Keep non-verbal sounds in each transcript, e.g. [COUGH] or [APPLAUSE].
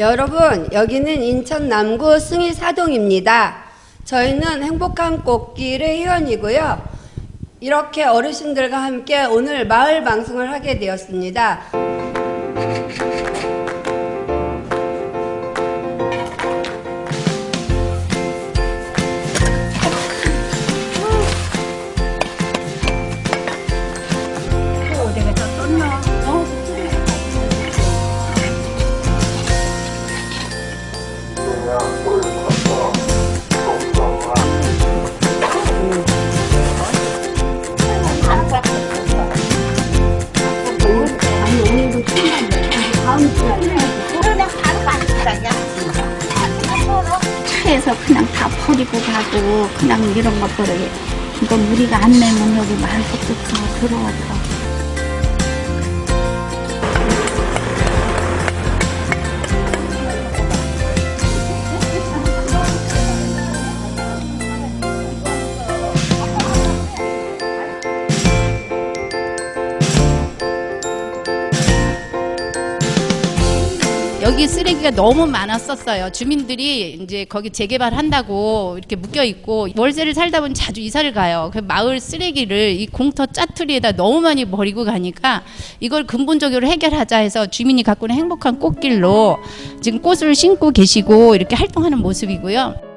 여러분, 여기는 인천 남구 승희 사동입니다. 저희는 행복한 꽃길의 회원이고요. 이렇게 어르신들과 함께 오늘 마을 방송을 하게 되었습니다. 차에서 그냥 다 버리고 가고 그냥 이런 거 버려요. 이건 우리가 안 내면 여기 것도 들어와서 여기 쓰레기가 너무 많았었어요. 주민들이 이제 거기 재개발한다고 이렇게 묶여 있고 월세를 살다 보니 자주 이사를 가요. 그 마을 쓰레기를 이 공터 짜투리에다 너무 많이 버리고 가니까 이걸 근본적으로 해결하자 해서 주민이 가꾸는 행복한 꽃길로 지금 꽃을 심고 계시고 이렇게 활동하는 모습이고요.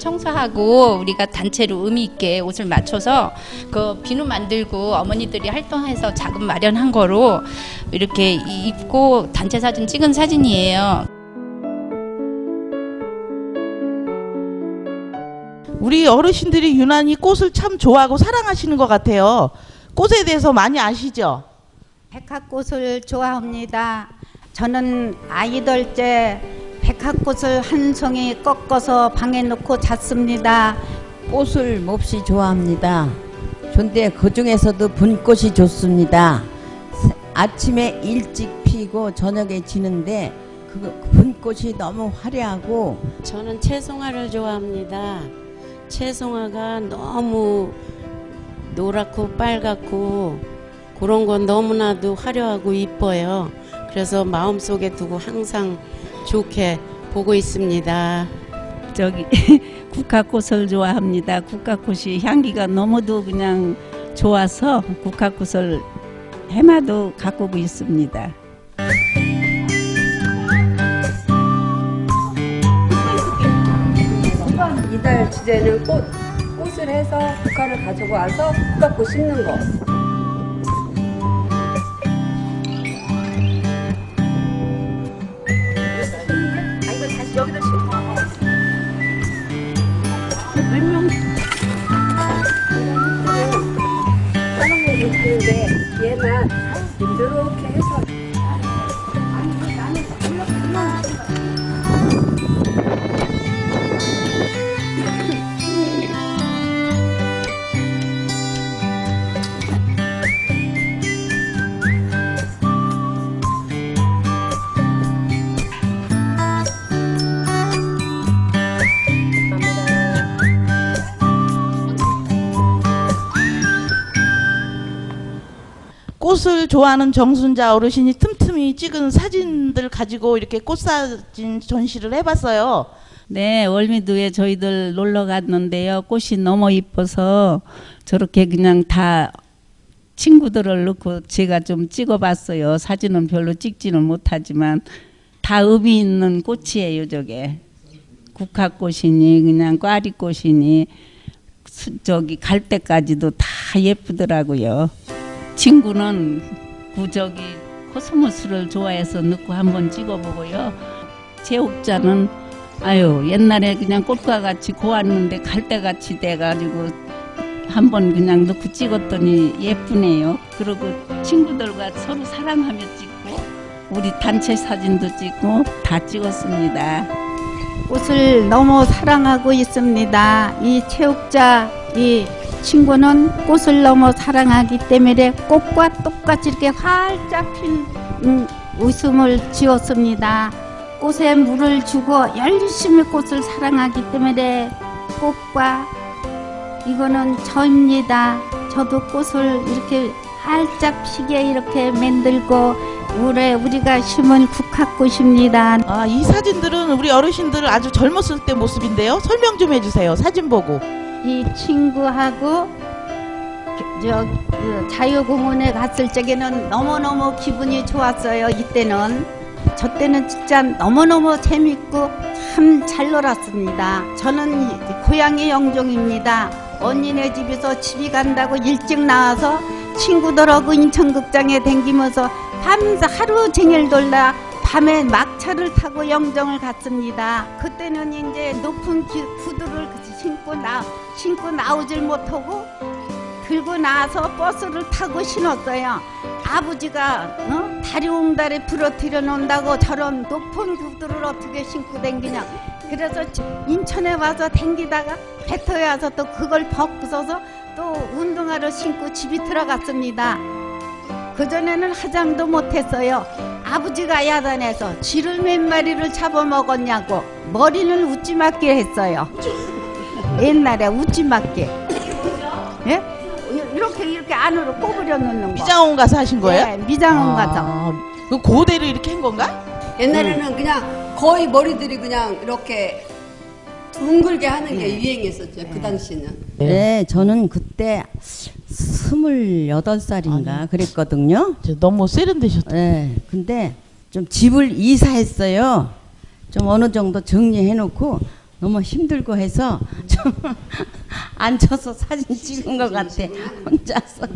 청소하고 우리가 단체로 의미 있게 옷을 맞춰서 그 비누 만들고 어머니들이 활동해서 자금 마련한 거로 이렇게 이- 입고 단체 사진 찍은 사진이에요. 우리 어르신들이 유난히 꽃을 참 좋아하고 사랑하시는 것 같아요. 꽃에 대해서 많이 아시죠? 백합꽃을 좋아합니다. 저는 아이들 때 백합꽃을 한 송이 꺾어서 방에 놓고 잤습니다. 꽃을 몹시 좋아합니다. 근데 그 중에서도 분꽃이 좋습니다. 사- 아침에 일찍 피고 저녁에 지는데 그 분꽃이 너무 화려하고 저는 채송화를 좋아합니다. 채송화가 너무 노랗고 빨갛고 그런 건 너무나도 화려하고 이뻐요. 그래서 마음속에 두고 항상 좋게 보고 있습니다. 저기 [LAUGHS] 국화꽃을 좋아합니다. 국화꽃이 향기가 너무도 그냥 좋아서 국화꽃을 해마도 가꾸고 있습니다. 이달 주제는 꽃, 꽃을 해서 국화를 가지고 와서 국화꽃 심는 거. 꽃을 좋아하는 정순자 어르신이 틈틈이 찍은 사진들 가지고 이렇게 꽃사진 전시를 해봤어요. 네, 월미도에 저희들 놀러 갔는데요. 꽃이 너무 이뻐서 저렇게 그냥 다 친구들을 넣고 제가 좀 찍어봤어요. 사진은 별로 찍지는 못하지만 다 의미 있는 꽃이에요, 저게. 국화꽃이니 그냥 꽈리꽃이니 수- 저기 갈 때까지도 다 예쁘더라고요. 친구는 그 저기 코스모스를 좋아해서 넣고 한번 찍어보고요. 제옥자는 아유 옛날에 그냥 꽃과 같이 고왔는데 갈대같이 돼가지고 한번 그냥 넣고 찍었더니 예쁘네요. 그리고 친구들과 서로 사랑하며 찍고 우리 단체 사진도 찍고 다 찍었습니다. 꽃을 너무 사랑하고 있습니다. 이 체육자 이 친구는 꽃을 너무 사랑하기 때문에 꽃과 똑같이 이렇게 활짝 핀 음, 웃음을 지었습니다. 꽃에 물을 주고 열심히 꽃을 사랑하기 때문에 꽃과 이거는 저입니다. 저도 꽃을 이렇게 활짝 피게 이렇게 만들고 올해 우리가 심은 국화꽃입니다. 아, 이 사진들은 우리 어르신들 아주 젊었을 때 모습인데요. 설명 좀 해주세요. 사진 보고. 이 친구하고 저그 자유공원에 갔을 적에는 너무너무 기분이 좋았어요. 이때는 저 때는 진짜 너무너무 재밌고 참 잘 놀았습니다. 저는 이- 고향이 영종입니다. 언니네 집에서 집이 간다고 일찍 나와서 친구들하고 인천극장에 댕기면서 밤새 하루 종일 돌다 밤에 막차를 타고 영정을 갔습니다. 그때는 이제 높은 기- 구두를 신고 나 신고 나오질 못하고 들고 나서 버스를 타고 신었어요. 아버지가 어? 다리 옹달에 부러뜨려 놓는다고 저런 높은 구두를 어떻게 신고 댕기냐. 그래서 지- 인천에 와서 댕기다가 배터에 와서 또 그걸 벗고서서 또 운동화를 신고 집이 들어갔습니다. 그전에는 화장도 못했어요. 아버지가 야단에서 쥐를 몇 마리를 잡아먹었냐고 머리는 웃지 맞게 했어요. 옛날에 웃지 맞게. 예? 이렇게 이렇게 안으로 꼬부려 놓는 거. 미장원 가서 하신 거예요? 네, 미장원 가서. 아, 그 고대로 이렇게 한 건가? 옛날에는 그냥 거의 머리들이 그냥 이렇게 둥글게 하는 게 유행했었죠. 그 당시는. 네, 저는 그때 스물여덟 살인가 그랬거든요. 저 너무 세련되셨다. 네, 근데 좀 집을 이사했어요. 좀 어느 정도 정리해놓고 너무 힘들고 해서 좀 [LAUGHS] 앉아서 사진 찍은 것 같아. 혼자서.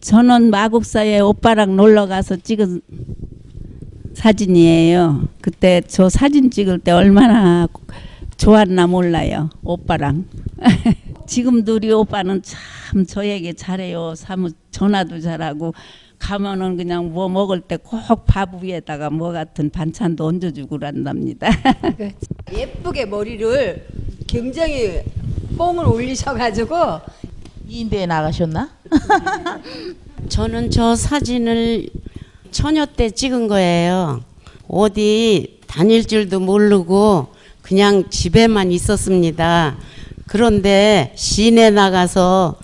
저는 마곡사에 오빠랑 놀러 가서 찍은 사진이에요. 그때 저 사진 찍을 때 얼마나 좋았나 몰라요. 오빠랑. [LAUGHS] 지금도 우리 오빠는 참 저에게 잘해요. 사무 전화도 잘하고 가면은 그냥 뭐 먹을 때 꼭 밥 위에다가 뭐 같은 반찬도 얹어주고 그런답니다. [LAUGHS] 예쁘게 머리를 굉장히 뽕을 올리셔가지고 이인대에 나가셨나? [LAUGHS] 저는 저 사진을 처녀 때 찍은 거예요. 어디 다닐 줄도 모르고 그냥 집에만 있었습니다. 그런데 시내 나가서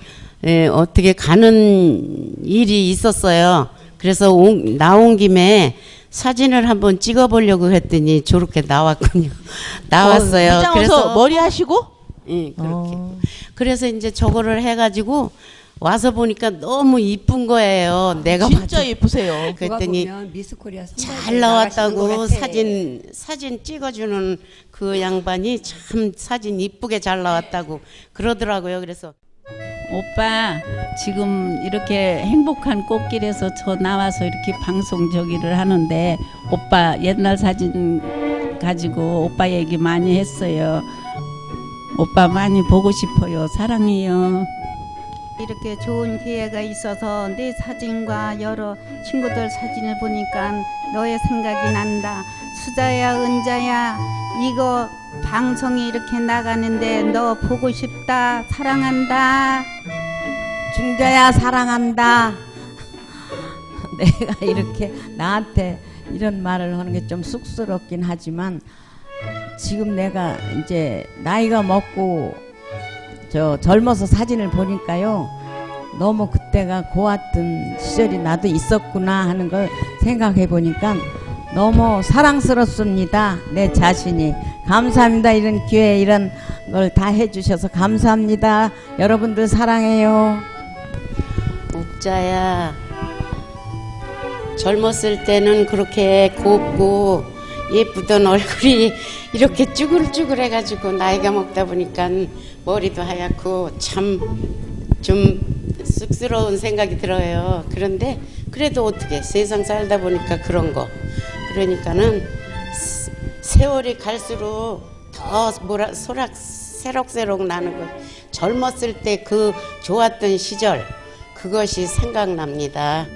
에, 어떻게 가는 일이 있었어요. 그래서 온- 나온 김에 사진을 한번 찍어보려고 했더니 저렇게 나왔군요. [LAUGHS] 나왔어요. 미장원서 머리 하시고? 예, 그렇게. 어. 그래서 이제 저거를 해가지고 와서 보니까 너무 이쁜 거예요. 내가 진짜. 예쁘세요. [LAUGHS] 그랬더니 보면 미스 코리아 잘 나왔다고. 사진 사진 찍어주는 그 양반이 참 사진 이쁘게 잘 나왔다고 그러더라고요. 그래서 오빠 지금 이렇게 행복한 꽃길에서 저 나와서 이렇게 방송 저기를 하는데 오빠 옛날 사진 가지고 오빠 얘기 많이 했어요. 오빠 많이 보고 싶어요. 사랑해요. 이렇게 좋은 기회가 있어서 내 사진과 여러 친구들 사진을 보니까 너의 생각이 난다. 수자야, 은자야, 이거 방송이 이렇게 나가는데 너 보고 싶다. 사랑한다. 중자야 사랑한다. [LAUGHS] 내가 이렇게 나한테 이런 말을 하는 게 좀 쑥스럽긴 하지만 지금 내가 이제 나이가 먹고 저 젊어서 사진을 보니까요. 너무 그때가 고왔던 시절이 나도 있었구나 하는 걸 생각해 보니까 너무 사랑스럽습니다. 내 자신이. 감사합니다. 이런 기회 이런 걸 다 해주셔서 감사합니다. 여러분들 사랑해요. 욱자야 젊었을 때는 그렇게 곱고 예쁘던 얼굴이 [LAUGHS] 이렇게 쭈글쭈글해가지고 나이가 먹다 보니까 머리도 하얗고 참 좀 쑥스러운 생각이 들어요. 그런데 그래도 어떻게 세상 살다 보니까 그런 거. 그러니까는 스- 세월이 갈수록 더 뭐라 소락 새록새록 나는 거. 젊었을 때 그 좋았던 시절 그것이 생각납니다.